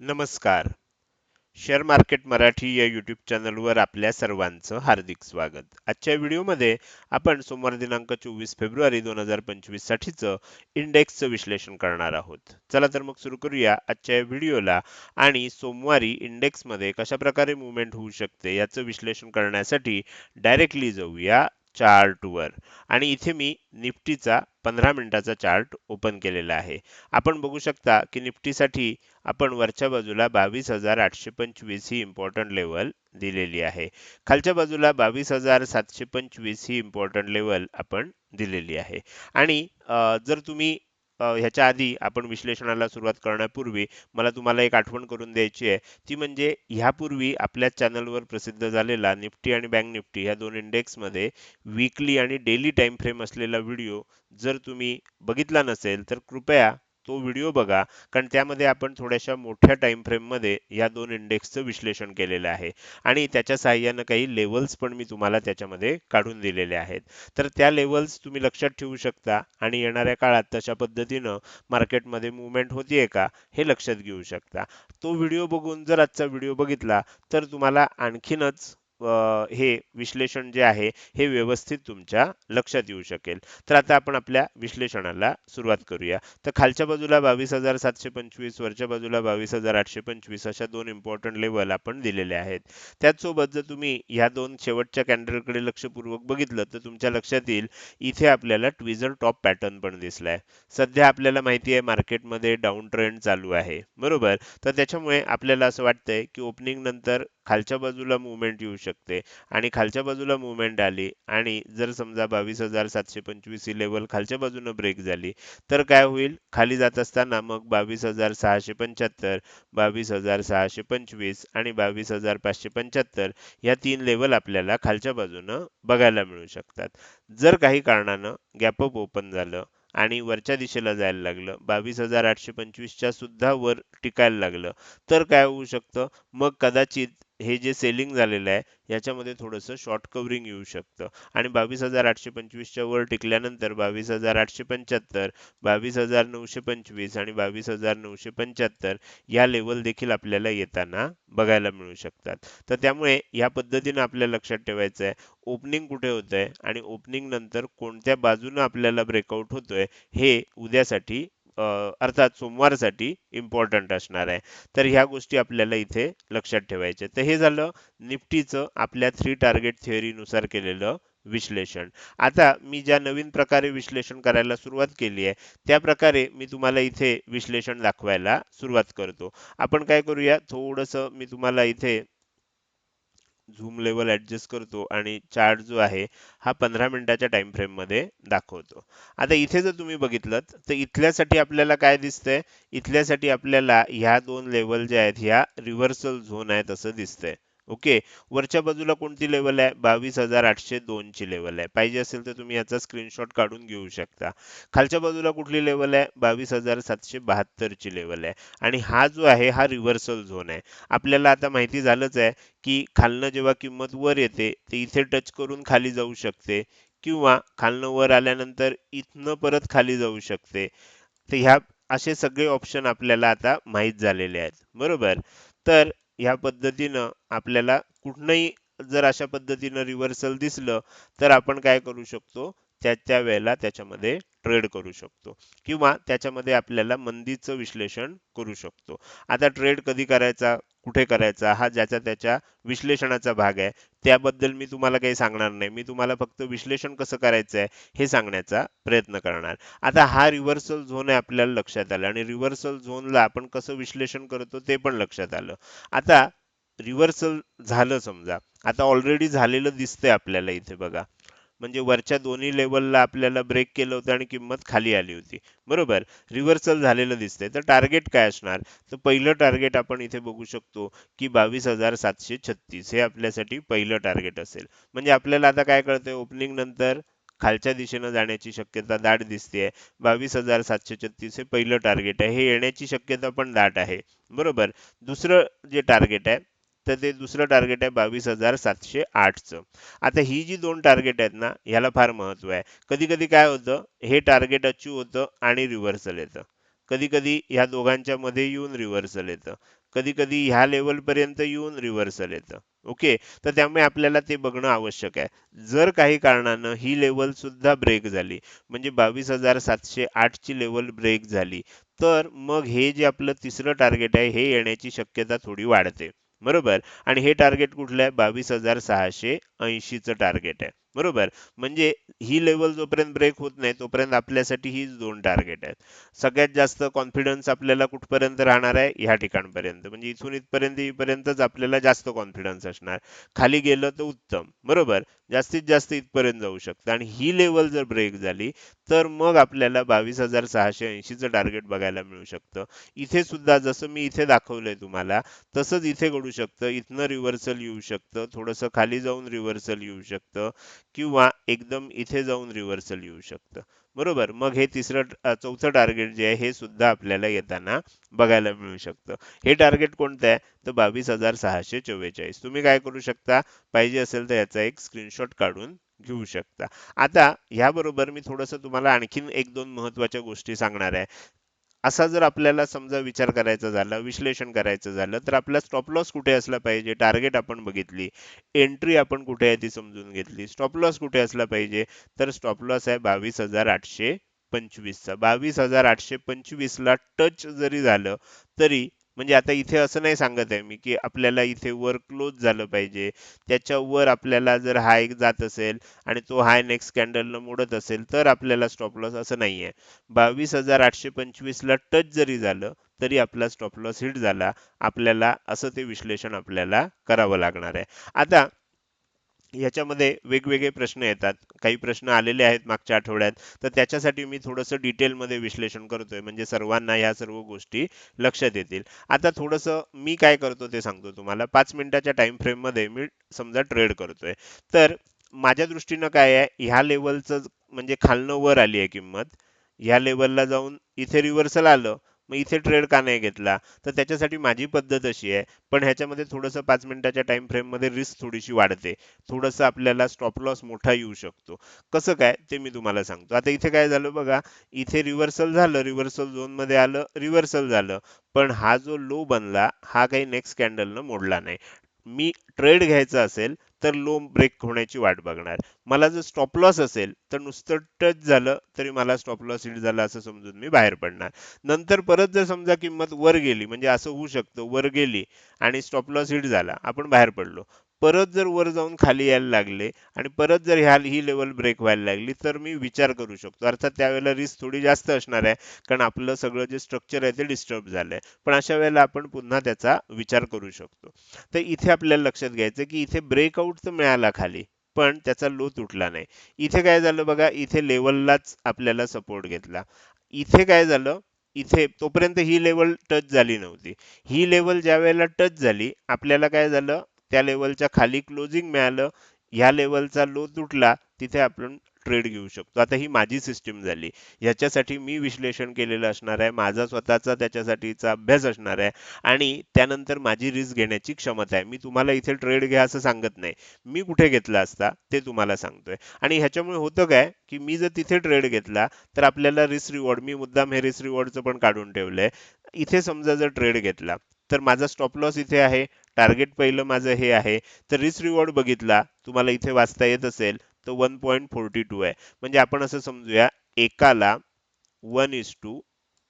नमस्कार. Share market Marathi या YouTube चॅनलवर आपल्या सर्वांचं हार्दिक स्वागत. आजच्या व्हिडिओमध्ये आपण सोमवार दिनांक चोवीस फेब्रुवारी दोन हजार पंचवीस साठीचं इंडेक्सचं विश्लेषण करणार आहोत. चला तर मग सुरू करूया आजच्या व्हिडिओला आणि सोमवारी इंडेक्समध्ये कशा प्रकारे मुवमेंट होऊ शकते याचं विश्लेषण करण्यासाठी डायरेक्टली जाऊया चार्टवर. आणि इथे मी निफ्टीचा पंधरा मिनिटाचा चार्ट ओपन केलेला आहे. आपण बघू शकता की निफ्टीसाठी आपण वरच्या बाजूला बावीस हजार आठशे पंचवीस ही इम्पॉर्टंट लेवल दिलेली आहे. खालच्या बाजूला बावीस हजार सातशे पंचवीस ही इम्पॉर्टंट लेवल आपण दिलेली आहे. आणि जर तुम्ही ह्याच्या आधी आपण विश्लेषणाला सुरुवात करण्यापूर्वी मला तुम्हाला एक आठवण करून द्यायची आहे. ती म्हणजे ह्यापूर्वी आपल्याच चॅनलवर प्रसिद्ध झालेला निफ्टी आणि बँक निफ्टी ह्या दोन इंडेक्समध्ये वीकली आणि डेली टाइम फ्रेम असलेला व्हिडिओ जर तुम्ही बघितला नसेल तर कृपया तो व्हिडिओ बघा. कारण त्यामध्ये आपण थोड्याशा मोठ्या टाइम फ्रेममध्ये या दोन इंडेक्सचं विश्लेषण केलेलं आहे. आणि त्याच्या साहाय्यानं काही लेवल्स पण मी तुम्हाला त्याच्यामध्ये काढून दिलेले आहेत. तर त्या लेवल्स तुम्ही लक्षात ठेवू शकता. आणि येणाऱ्या काळात तशा पद्धतीनं मार्केटमध्ये मुवमेंट होतीये का हे लक्षात घेऊ शकता. तो व्हिडिओ बघून जर आजचा व्हिडिओ बघितला तर तुम्हाला आणखीनच हे विश्लेषण जे आहे हे व्यवस्थित तुमच्या लक्षात येऊ शकेल. तर आता आपण आपल्या विश्लेषणाला सुरुवात करूया. तर खालच्या बाजूला बावीस हजार सातशे पंचवीस वरच्या बाजूला बावीस हजार आठशे पंचवीस अशा दोन इम्पॉर्टंट लेवल आपण दिलेले आहेत. त्याचसोबत जर तुम्ही ह्या दोन शेवटच्या कॅन्डलकडे लक्षपूर्वक बघितलं तर तुमच्या लक्षात येईल इथे आपल्याला ट्विझर टॉप पॅटर्न पण दिसलाय. सध्या आपल्याला माहिती आहे मार्केटमध्ये डाऊन ट्रेंड चालू आहे. बरोबर? तर त्याच्यामुळे आपल्याला असं वाटतंय की ओपनिंग नंतर खालच्या बाजूला मुवमेंट येऊ शकते. आणि खालच्या बाजूला मुवमेंट आली आणि जर समजा बावीस हजार सातशे पंचवीस ही लेवल खालच्या बाजूनं ब्रेक झाली तर काय होईल? खाली जात असताना मग बावीस हजार सहाशे पंच्याहत्तर बावीस हजार सहाशे पंचवीस आणि बावीस हजार पाचशे पंच्याहत्तर या तीन लेवल आपल्याला खालच्या बाजूनं बघायला मिळू शकतात. जर काही कारणानं गॅपअप ओपन झालं आणि वरच्या दिशेला जायला लागलं बावीस हजार आठशे पंचवीसच्या सुद्धा वर टिकायला लागलं तर काय होऊ शकतं? मग कदाचित हे जे सेलिंग झालेलं आहे याच्यामध्ये थोडंसं शॉर्ट कव्हरिंग येऊ शकतं. आणि बावीस हजार आठशे पंचवीसच्या वर टिकल्यानंतर बावीस हजार आठशे पंच्याहत्तर बावीस हजार नऊशे पंचवीस आणि बावीस हजार नऊशे पंच्याहत्तर या लेवल देखील आपल्याला येताना बघायला मिळू शकतात. तर त्यामुळे या पद्धतीनं आपल्याला लक्षात ठेवायचं आहे ओपनिंग कुठे होतंय आहे आणि ओपनिंग नंतर कोणत्या बाजूनं आपल्याला ब्रेकआउट होतोय हे उद्यासाठी अर्थात सोमवारसाठी इम्पॉर्टंट असणार आहे. तर ह्या गोष्टी आपल्याला इथे लक्षात ठेवायच्या तर हे झालं निफ्टीचं आपल्या थ्री टार्गेट थिअरीनुसार केलेलं विश्लेषण. आता मी ज्या नवीन प्रकारे विश्लेषण करायला सुरुवात केली आहे त्या प्रकारे मी तुम्हाला इथे विश्लेषण दाखवायला सुरुवात करतो. आपण काय करूया? थोडंसं मी तुम्हाला इथे झूम लेवल ऍडजस्ट करतो आणि चार्ट जो आहे हा पंधरा मिनिटाच्या टाइम फ्रेममध्ये दाखवतो. आता इथे जर तुम्ही बघितलं तर इथल्यासाठी आपल्याला काय दिसतंय? इथल्यासाठी आपल्याला ह्या दोन लेवल ज्या आहेत ह्या रिव्हर्सल झोन आहेत असं दिसतंय. ओके? वरच्या बाजूला कोणती लेवल आहे? बावीस हजार आठशे दोन ची लेवल आहे. पाहिजे असेल तर तुम्ही याचा स्क्रीनशॉट काढून घेऊ शकता. खालच्या बाजूला कुठली लेवल आहे? बावीस हजार सातशे बहात्तर ची लेवल आहे. आणि हा जो आहे हा रिव्हर्सल झोन आहे. आपल्याला आता माहिती झालंच आहे की खालनं जेव्हा किंमत वर येते ते इथे टच करून खाली जाऊ शकते. किंवा खालनं वर आल्यानंतर इथनं परत खाली जाऊ शकते. तर ह्या असे सगळे ऑप्शन आपल्याला आता माहीत झालेले आहेत. बरोबर? तर ह्या पद्धतीनं आपल्याला कुठनंही जर अशा पद्धतीनं रिव्हर्सल दिसलं तर आपण काय करू शकतो? त्या त्या वेळेला त्याच्यामध्ये ट्रेड करू शकतो. किंवा त्याच्यामध्ये आपल्याला मंदीचं विश्लेषण करू शकतो. आता ट्रेड कधी करायचा कुठे करायचा हा ज्याचा त्याच्या विश्लेषणाचा भाग आहे त्याबद्दल मी तुम्हाला काही सांगणार नाही. मी तुम्हाला फक्त विश्लेषण कसं करायचं आहे हे सांगण्याचा प्रयत्न करणार. आता हा रिव्हर्सल झोन आहे आपल्याला लक्षात आलं. आणि रिव्हर्सल झोनला आपण कसं विश्लेषण करतो ते पण लक्षात आलं. आता रिव्हर्सल झालं समजा. आता ऑलरेडी झालेलं दिसतंय आपल्याला इथे बघा. म्हणजे वरच्या दोन्ही लेवलला आपल्याला ब्रेक केलं होतं आणि किंमत खाली आली होती. बरोबर? रिव्हर्सल झालेलं दिसतंय. तर टार्गेट काय असणार? तर पहिलं टार्गेट आपण इथे बघू शकतो की बावीस हजार सातशे छत्तीस हे आपल्यासाठी पहिलं टार्गेट असेल. म्हणजे आपल्याला आता काय कळतंय? ओपनिंग नंतर खालच्या दिशेनं जाण्याची शक्यता दाट दिसते बावीस हजार सातशे छत्तीस हे पहिलं टार्गेट आहे. हे येण्याची शक्यता पण दाट आहे. बरोबर? दुसरं जे टार्गेट आहे तर ते दुसरं टार्गेट आहे बावीस हजार सातशे आठचं. आता ही जी दोन टार्गेट आहेत ना ह्याला फार महत्त्व आहे. कधी कधी काय होतं हे टार्गेट अचीव होतं आणि रिव्हर्सल येतं. कधी कधी ह्या दोघांच्या मध्ये येऊन रिव्हर्सल येतं. कधी कधी ह्या लेवलपर्यंत येऊन रिव्हर्सल येतं. ओके तर त्यामुळे आपल्याला ते बघणं आवश्यक आहे. जर काही कारणानं ही लेवल सुद्धा ब्रेक झाली म्हणजे बावीस हजार सातशे आठ ची लेवल ब्रेक झाली तर मग हे जे आपलं तिसरं टार्गेट आहे हे येण्याची शक्यता थोडी वाढते. बरोबर? आणि हे टार्गेट कुठलं आहे? बावीस हजार सहाशे ऐंशीचं टार्गेट आहे. बरोबर? म्हणजे ही लेवल जोपर्यंत ब्रेक होत नाही तोपर्यंत आपल्यासाठी ही दोन टार्गेट आहेत. सगळ्यात जास्त कॉन्फिडन्स आपल्याला कुठपर्यंत राहणार आहे? ह्या ठिकाणपर्यंत. म्हणजे इथून इथपर्यंत इथपर्यंतच आपल्याला जास्त कॉन्फिडन्स असणार. खाली गेलं तर उत्तम. बरोबर? जास्तीत जास्त इथपर्यंत जाऊ शकतं. आणि ही लेवल जर ब्रेक झाली तर मग आपल्याला बावीस हजार सहाशे ऐंशीचं टार्गेट बघायला मिळू शकतं. इथे सुद्धा जसं मी इथे दाखवलंय तुम्हाला तसंच इथे घडू शकतं. इथनं रिव्हर्सल येऊ शकतं. थोडंसं खाली जाऊन रिव्हर्सल येऊ शकतं. किंवा एकदम इथे जाऊन रिव्हर्सल येऊ शकतं. बरोबर? मग हे तिसरं चौथं टार्गेट जे आहे हे सुद्धा आपल्याला येताना बघायला मिळू शकतं. हे टार्गेट कोणतं आहे? तर बावीस हजार सहाशे चव्वेचाळीस. तुम्ही काय करू शकता? पाहिजे असेल तर याचा एक स्क्रीनशॉट काढून घेऊ शकता. आता ह्याबरोबर मी थोडंसं तुम्हाला आणखीन एक दोन महत्त्वाच्या गोष्टी सांगणार आहे. असा जर आपल्याला समजा विचार करायचा झाला विश्लेषण करायचं झालं तर आपला स्टॉप लॉस कुठे असला पाहिजे? टार्गेट आपण बघितली. एंट्री आपण कुठे आहे ती समजून घेतली. स्टॉप लॉस कुठे असला पाहिजे? तर स्टॉप लॉस आहे बावीस हजार आठशे पंचवीसचा. बावीस हजार आठशे पंचवीसला टच जरी झालं तरी म्हणजे आता इथे असं नाही सांगत आहे मी की आपल्याला इथे वर क्लोज झालं पाहिजे. त्याच्यावर आपल्याला जर हाय जात असेल आणि तो हाय नेक्स्ट कॅन्डलनं मोडत असेल तर आपल्याला स्टॉप लॉस असं नाहीये. बावीस हजार आठशे पंचवीस ला टच जरी झालं तरी आपला स्टॉप लॉस हिट झाला. आपल्याला असं ते विश्लेषण आपल्याला करावं लागणार आहे. आता याच्यामध्ये वेगवेगळे प्रश्न येतात. काही प्रश्न आलेले आहेत मागच्या आठवड्यात. तर त्याच्यासाठी मी थोडंसं डिटेलमध्ये विश्लेषण करतोय. म्हणजे सर्वांना ह्या सर्व गोष्टी लक्षात येतील. आता थोडंसं मी काय करतो ते सांगतो तुम्हाला. पाच मिनिटाच्या टाइम फ्रेममध्ये मी समजा ट्रेड करतोय. तर माझ्या दृष्टीनं काय आहे? ह्या लेवलचं म्हणजे खालनं वर आली आहे किंमत. ह्या लेवलला जाऊन इथे रिव्हर्सल आलं. मग इथे ट्रेड का नाही घेतला? तर त्याच्यासाठी माझी पद्धत अशी आहे. पण ह्याच्यामध्ये थोडंसं पाच मिनिटाच्या टाइम फ्रेममध्ये रिस्क थोडीशी वाढते. थोडंसं आपल्याला स्टॉप लॉस मोठा येऊ शकतो. कसं काय? ते मी तुम्हाला सांगतो. आता इथे काय झालं बघा. इथे रिव्हर्सल झालं. रिव्हर्सल झोनमध्ये आलं. रिव्हर्सल झालं. पण हा जो लो बनला हा काही नेक्स्ट कॅन्डलनं मोडला नाही. मी ट्रेड घ्यायचा असेल तर लो ब्रेक होण्याची वाट बघणार. मला जर स्टॉप लॉस असेल तर नुसतं टच झालं तरी मला स्टॉप लॉस हिट झाला असं समजून मी बाहेर पडणार. नंतर परत जर समजा किंमत वर गेली म्हणजे असं होऊ शकतं वर गेली आणि स्टॉप लॉस हिट झाला आपण बाहेर पडलो. परत जर वर जाऊन खाली यायला लागले आणि परत जर ह्या ही लेवल ब्रेक व्हायला लागली तर मी विचार करू शकतो. अर्थात त्यावेळेला रिस्क थोडी जास्त असणार आहे कारण आपलं सगळं जे स्ट्रक्चर आहे ते डिस्टर्ब झालंय. पण अशा वेळेला आपण पुन्हा त्याचा विचार करू शकतो. तर इथे आपल्याला लक्षात घ्यायचं की इथे ब्रेकआउट तर मिळाला खाली पण त्याचा लो तुटला नाही. इथे काय झालं बघा इथे लेवललाच आपल्याला सपोर्ट घेतला. इथे काय झालं इथे तोपर्यंत ही लेवल टच झाली नव्हती. ही लेवल ज्या वेळेला टच झाली आपल्याला काय झालं त्या लेवलच्या खाली क्लोजिंग मिळालं ह्या लेवलचा लो तुटला तिथे आपण ट्रेड घेऊ शकतो. आता ही माझी सिस्टीम झाली. ह्याच्यासाठी मी विश्लेषण केलेलं असणार आहे. माझा स्वतःचा त्याच्यासाठीचा अभ्यास असणार आहे. आणि त्यानंतर माझी रिस्क घेण्याची क्षमता आहे. मी तुम्हाला इथे ट्रेड घ्या असं सांगत नाही. मी कुठे घेतला असता ते तुम्हाला सांगतोय. आणि ह्याच्यामुळे होतं काय की मी जर तिथे ट्रेड घेतला तर आपल्याला रिस्क रिवॉर्ड मी मुद्दाम हे रिस्क रिवॉर्डचं पण काढून ठेवलंय. इथे समजा जर ट्रेड घेतला तर माझा स्टॉप लॉस इथे आहे. टार्गेट पहिलं माझं हे आहे. तर रिस्क रिवॉर्ड बघितला. तुम्हाला इथे वाचता येत असेल तर वन पॉईंट फोर्टी टू आहे. म्हणजे आपण असं समजूया एकाला one is to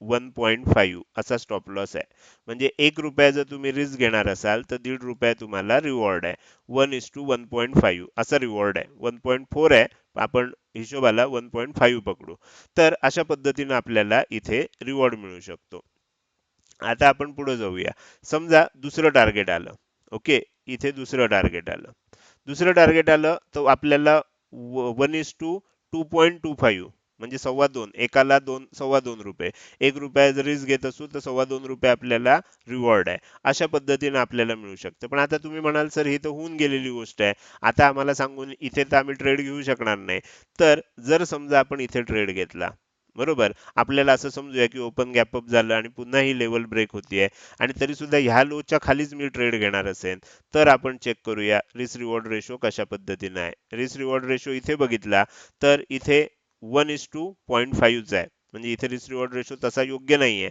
one point five असा स्टॉप लॉस आहे. म्हणजे एक रुपया जर तुम्ही रिस्क घेणार असाल तर दीड रुपया तुम्हाला रिवॉर्ड आहे. One is to one point five असा रिवॉर्ड आहे. वन पॉईंट फोर आहे. आपण हिशोबाला वन पॉईंट फाईव्ह पकडू. तर अशा पद्धतीने आपल्याला इथे रिवॉर्ड मिळू शकतो. आता आपण पुढे जाऊया. समजा दुसरं टार्गेट आलं. ओके इथे दुसरं टार्गेट आलं. दुसरं टार्गेट आलं तर आपल्याला one is to two point two five म्हणजे सव्वा दोन. एकाला दोन सव्वा दोन रुपये. एक रुपया जर रिस्क घेत असू तर सव्वा दोन रुपये आपल्याला रिवॉर्ड आहे. अशा पद्धतीने आपल्याला मिळू शकतं. पण आता तुम्ही म्हणाल सर ही तर होऊन गेलेली गोष्ट आहे. आता आम्हाला सांगून इथे तर आम्ही ट्रेड घेऊ शकणार नाही. तर जर समजा आपण इथे ट्रेड घेतला बरोबर? आपल्याला असं समजूया की ओपन गॅप अप झालं आणि पुन्हा ही लेवल ब्रेक होतीये. आणि तरी सुद्धा ह्या लोच्या खालीच मी ट्रेड घेणार असेल तर आपण चेक करूया रिस्क रिवॉर्ड रेशो कशा पद्धतीने आहे. रिस्क रिवॉर्ड रेशो इथे बघितला तर इथे वन इज टू पॉईंट फाईव्हचा आहे. म्हणजे इथे रिस्क रिवॉर्ड रेशो तसा योग्य नाहीये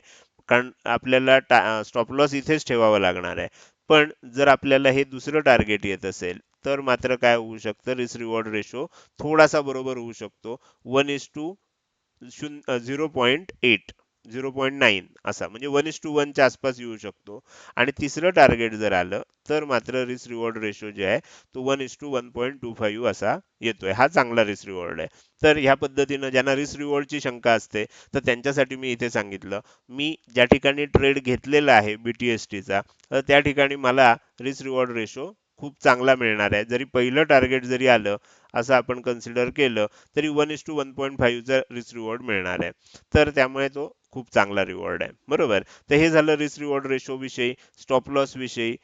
कारण आपल्याला स्टॉप लॉस इथेच ठेवावा लागणार आहे. पण जर आपल्याला हे दुसरं टार्गेट येत असेल तर मात्र काय होऊ शकतं? रिस्क रिवॉर्ड रेशो थोडासा बरोबर होऊ शकतो. वन इज टू शून्य zero point eight zero point nine असा. म्हणजे वन इज टू वनच्या आसपास येऊ शकतो. आणि तिसरं टार्गेट जर आलं तर मात्र रिस्क रिवॉर्ड रेशो जे आहे तो one is to one point two five असा येतोय. हा चांगला रिस्क रिवॉर्ड आहे. तर ह्या पद्धतीनं ज्यांना रिस्क रिवॉर्डची शंका असते तर त्यांच्यासाठी मी इथे सांगितलं मी ज्या ठिकाणी ट्रेड घेतलेला आहे बीटीएसटीचा तर त्या ठिकाणी मला रिस्क रिवॉर्ड रेशो खूप चांगला मिळणार आहे. जरी पहिलं टार्गेट जरी आलं असं आपण कन्सिडर केलं तरी one is to one point फाईव्हचा risk reward मिळणार आहे. तर त्यामुळे तो खूप चांगला रिवॉर्ड आहे. बरोबर? तर हे झालं रिस्क रिवॉर्ड रेशो विषयी स्टॉप लॉस विषयी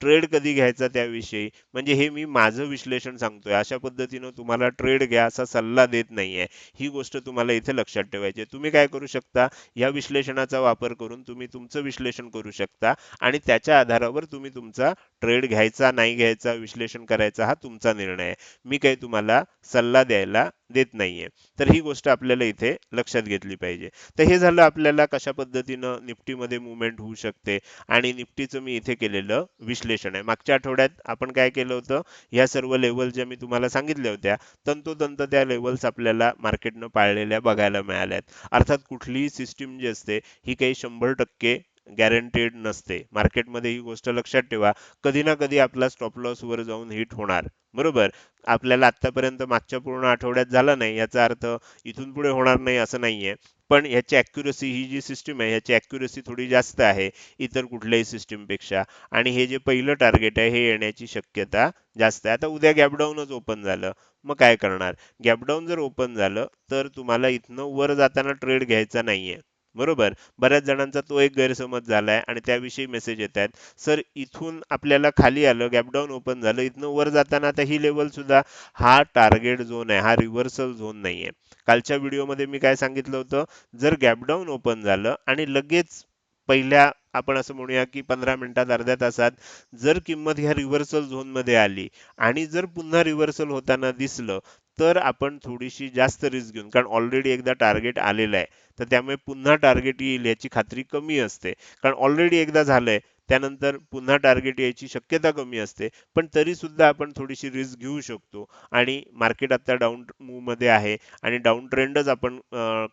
ट्रेड कधी घ्यायचा त्याविषयी म्हणजे हे मी माझं विश्लेषण सांगतोय. अशा पद्धतीनं तुम्हाला ट्रेड घ्या असा सल्ला देत नाहीये. ही गोष्ट तुम्हाला इथे लक्षात ठेवायची आहे. तुम्ही काय करू शकता? या विश्लेषणाचा वापर करून तुम्ही तुमचं विश्लेषण करू शकता आणि त्याच्या आधारावर तुम्ही तुमचा ट्रेड घ्यायचा नाही घ्यायचा विश्लेषण करायचा हा तुमचा निर्णय आहे. मी काही तुम्हाला सल्ला द्यायला देत नाहीये. तर ही गोष्ट आपल्याला इथे लक्षात घेतली पाहिजे. तर हे झालं आपल्याला कशा पद्धतीनं निफ्टीमध्ये मुवमेंट होऊ शकते आणि निफ्टीचं मी इथे केलेलं विश्लेषण आहे. मागच्या आठवड्यात आपण काय केलं होतं? ह्या सर्व लेवल ज्या मी तुम्हाला सांगितल्या होत्या तंतोतंत त्या लेवल्स आपल्याला मार्केटनं पाळलेल्या बघायला मिळाल्यात. अर्थात कुठलीही सिस्टीम जी असते ही काही शंभर टक्के गॅरंटेड नसते. मार्केटमध्ये ही गोष्ट लक्षात ठेवा. कधी ना कधी आपला स्टॉप लॉस वर जाऊन हिट होणार. बरोबर? आपल्याला आतापर्यंत मागच्या पूर्ण आठवड्यात झाला नाही याचा अर्थ इथून पुढे होणार नाही असं नाहीये. पण याची ॲक्युरसी ही जी सिस्टीम आहे याची ॲक्युरसी थोडी जास्त आहे इतर कुठल्याही सिस्टीमपेक्षा आणि हे जे पहिलं टार्गेट आहे हे येण्याची शक्यता जास्त आहे. आता उद्या गॅपडाऊनच ओपन झालं. मग काय करणार? गॅपडाऊन जर ओपन झालं तर तुम्हाला इथनं वर जाताना ट्रेड घ्यायचा नाहीये. बरोबर? बऱ्याच जणांचा तो एक गैरसमज झालाय आणि त्याविषयी मेसेज येत आहेत. सर इथून आपल्याला खाली आलं गॅपडाऊन ओपन झालं. इथनं वर जाताना आता ही लेवल सुद्धा हा टार्गेट झोन आहे हा रिव्हर्सल झोन नाहीये. कालच्या व्हिडिओमध्ये मी काय सांगितलं होतं? जर गॅपडाऊन ओपन झालं आणि लगेच पहिल्या आपण असं म्हणूया की पंधरा मिनिटात अर्ध्या तासात जर किंमत ह्या रिव्हर्सल झोनमध्ये आली आणि जर पुन्हा रिव्हर्सल होताना दिसलं तर आपण थोडीशी जास्त रिस्क घेऊन कारण ऑलरेडी एकदा टार्गेट आलेलं आहे तर त्यामुळे पुन्हा टार्गेट येईल याची खात्री कमी असते. कारण ऑलरेडी एकदा झालंय त्यानंतर पुन्हा टार्गेट यायची शक्यता कमी असते पण तरी सुद्धा आपण थोडीशी रिस्क घेऊ शकतो. आणि मार्केट आता डाऊन मूवमध्ये आहे आणि डाऊन ट्रेंडच आपण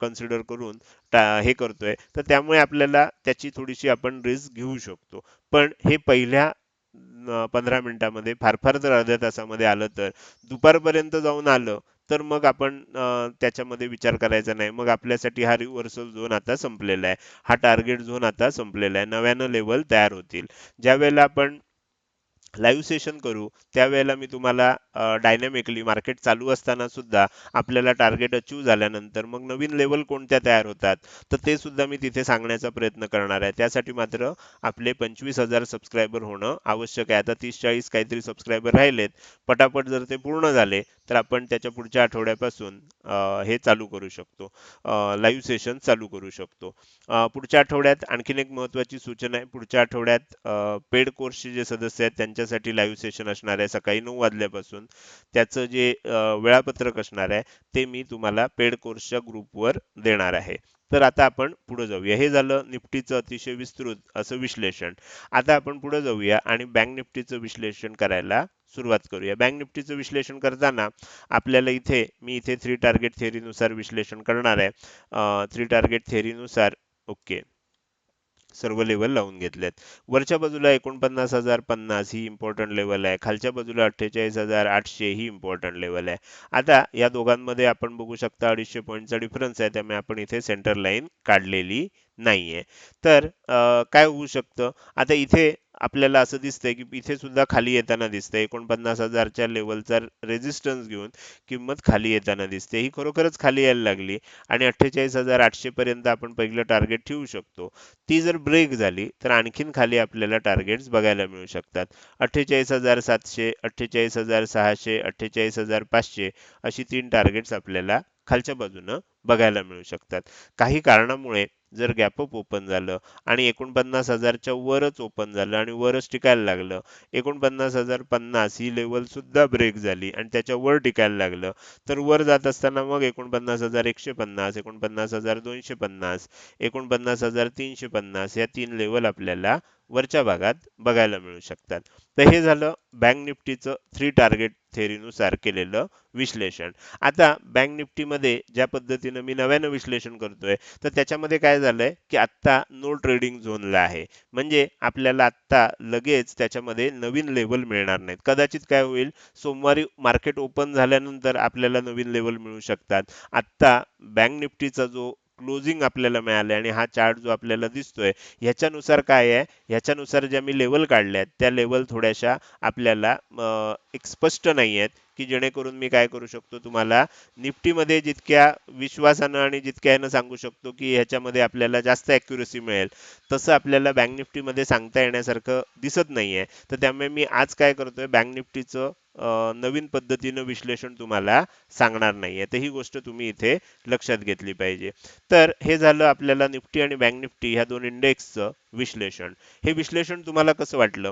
कन्सिडर करून हे करतोय. तर त्यामुळे आपल्याला त्याची थोडीशी आपण रिस्क घेऊ शकतो. पण हे पहिल्या पंधरा मिनिटामध्ये फार फार जर अर्ध्या तासामध्ये आलं तर. दुपारपर्यंत जाऊन आलं तर मग आपण त्याच्यामध्ये विचार करायचा नाही. मग आपल्यासाठी हा रिव्हर्सल झोन आता संपलेला आहे. हा टार्गेट झोन आता संपलेला आहे. नव्यानं लेवल तयार होतील. ज्या वेळेला आपण लाईव्ह सेशन करू त्यावेळेला मी तुम्हाला डायनॅमिकली मार्केट चालू असताना सुद्धा आपल्याला टार्गेट अचीव झाल्यानंतर मग नवीन लेवल कोणत्या तयार होतात तर ते सुद्धा मी तिथे सांगण्याचा प्रयत्न करणार आहे. त्यासाठी मात्र आपले पंचवीस हजार सबस्क्रायबर होणं आवश्यक आहे. आता तीस चाळीस काहीतरी सबस्क्रायबर राहिलेत. पटापट जर ते पूर्ण झाले तर आपण त्याच्या पुढच्या आठवड्यापासून हे चालू करू शकतो. लाईव्ह सेशन चालू करू शकतो. पुढच्या आठवड्यात आणखीन एक महत्वाची सूचना आहे. पुढच्या आठवड्यात पेड कोर्सचे जे सदस्य आहेत त्यांच्या त्यांच्यासाठी लाईव्ह सेशन असणार आहे. सकाळी नऊ वाजल्यापासून त्याचं जे वेळापत्रक असणार आहे ते मी तुम्हाला पेड कोर्सच्या ग्रुपवर देणार आहे. तर आता आपण पुढे जाऊया. हे झालं निफ्टीचं अतिशय विस्तृत असं विश्लेषण. आता आपण पुढे जाऊया आणि बँक निफ्टीचं विश्लेषण करायला सुरुवात करूया. बँक निफ्टीचं विश्लेषण करताना आपल्याला इथे मी इथे थ्री टार्गेट थेअरीनुसार विश्लेषण करणार आहे. थ्री टार्गेट थेअरीनुसार ओके. सर्व लेवल लावून घेतलेत वरच्या बाजूला एकोणपन्नास हजार पन्नास ही इम्पॉर्टंट लेवल आहे. खालच्या बाजूला अठ्ठेचाळीस हजार आठशे ही इम्पॉर्टंट लेवल आहे. आता या दोघांमध्ये आपण बघू शकता अडीचशे पॉईंटचा डिफरन्स आहे. त्यामुळे आपण इथे सेंटर लाईन काढलेली नाहीये. तर काय होऊ शकतं? आता इथे आपल्याला असं दिसतंय की इथे सुद्धा खाली येताना दिसतंय. एकोणपन्नास हजारच्या लेवलचा रेजिस्टन्स घेऊन किंमत खाली येताना दिसते. ही खरोखरच खाली यायला लागली आणि अठ्ठेचाळीस हजार आठशे पर्यंत आपण पहिलं टार्गेट ठेवू शकतो. ती जर ब्रेक झाली तर आणखीन खाली आपल्याला टार्गेट्स बघायला मिळू शकतात. अठ्ठेचाळीस हजार सातशे अठ्ठेचाळीस हजार सहाशे अठ्ठेचाळीस हजार पाचशे अशी तीन टार्गेट्स आपल्याला खालच्या बाजूनं बघायला मिळू शकतात. काही कारणामुळे जर गॅपअप ओपन झालं आणि एकोणपन्नास हजारच्या वरच ओपन झालं आणि वरच टिकायला लागलं एकोणपन्नास हजार पन्नास ही लेवल सुद्धा ब्रेक झाली आणि त्याच्या वर टिकायला लागलं. तर वर जात असताना मग एकोणपन्नास हजार एकशे पन्नास एकोणपन्नास हजार दोनशे पन्नास एकोणपन्नास हजार तीनशे पन्नास या तीन लेवल आपल्याला वरच्या भागात बघायला मिळू शकतात. तर हे झालं बँक निफ्टीचं थ्री टार्गेट थेरीनुसार केलेलं विश्लेषण. आता बँक निफ्टीमध्ये ज्या पद्धतीनं मी नव्यानं विश्लेषण करतोय तर त्याच्यामध्ये काय झालंय की आत्ता नो ट्रेडिंग झोनला आहे. म्हणजे आपल्याला आत्ता लगेच त्याच्यामध्ये नवीन लेवल मिळणार नाहीत. कदाचित काय होईल सोमवारी मार्केट ओपन झाल्यानंतर आपल्याला नवीन लेवल मिळू शकतात. आत्ता बँक निफ्टीचा जो क्लोजिंग आपल्याला मिळाले आणि हा चार्ट जो आपल्याला दिसतोय ह्याच्यानुसार काय आहे? ह्याच्यानुसार ज्या मी लेवल काढल्या आहेत त्या लेवल थोड्याशा आपल्याला एक स्पष्ट नाही आहेत की जेणेकरून मी काय करू शकतो तुम्हाला? निफ्टीमध्ये जितक्या विश्वासानं आणि जितक्या यानं सांगू शकतो की ह्याच्यामध्ये आपल्याला जास्त ॲक्युरसी मिळेल. तसं आपल्याला बँक निफ्टीमध्ये सांगता येण्यासारखं दिसत नाहीये. तर त्यामुळे मी आज काय करतोय? बँक निफ्टीचं नवीन पद्धतीनं विश्लेषण तुम्हाला सांगणार नाहीये. तर ही गोष्ट तुम्ही इथे लक्षात घेतली पाहिजे. तर हे झालं आपल्याला निफ्टी आणि बँक निफ्टी ह्या दोन इंडेक्सचं विश्लेषण. हे विश्लेषण तुम्हाला कसं वाटलं?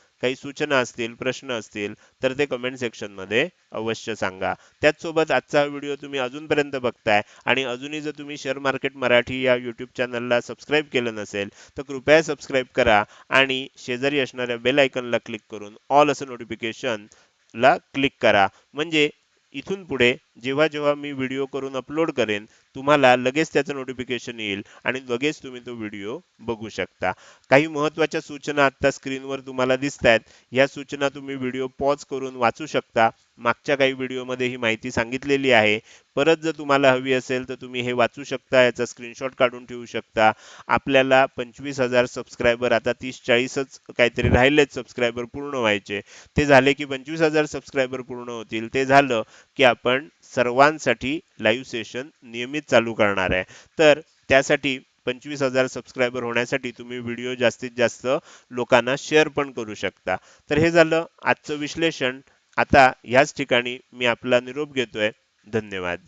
काही सूचना असतील प्रश्न असतील तर ते कमेंट सेक्शनमध्ये अवश्य सांगा. त्याचसोबत आजचा व्हिडिओ तुम्ही अजूनपर्यंत बघताय आणि अजूनही जर तुम्ही शेअर मार्केट मराठी या यूट्यूब चॅनलला सबस्क्राईब केलं नसेल तर कृपया सबस्क्राईब करा आणि शेजारी असणाऱ्या बेल आयकनला क्लिक करून ऑल असं नोटिफिकेशनला क्लिक करा. म्हणजे इथून पुढे जेव्हा जेव्हा मी व्हिडिओ करून अपलोड करेन तुम्हाला लगेच त्याचं नोटिफिकेशन येईल आणि लगेच तुम्ही तो व्हिडिओ बघू शकता. काही महत्त्वाच्या सूचना आता स्क्रीनवर तुम्हाला दिसत आहेत या सूचना तुम्ही व्हिडिओ पॉज करून वाचू शकता. मागच्या काही व्हिडिओमध्ये ही माहिती सांगितलेली आहे. परत जर तुम्हाला हवी असेल तर तुम्ही हे वाचू शकता. याचा स्क्रीनशॉट काढून ठेवू शकता. आपल्याला पंचवीस हजार सबस्क्रायबर आता तीस चाळीसच काहीतरी राहिलेत सबस्क्रायबर पूर्ण व्हायचे. ते झाले की पंचवीस हजार सबस्क्रायबर पूर्ण होतील. ते झालं की आपण सर्वांसाठी लाईव्ह सेशन नियमित चालू करणार आहे. तर त्यासाठी पंचवीस हजार सबस्क्रायबर होण्यासाठी तुम्ही व्हिडिओ जास्तीत जास्त लोकांना शेअर पण करू शकता. तर हे झालं आजचं विश्लेषण. आता ह्याच ठिकाणी मी आपला निरोप घेतोय. धन्यवाद.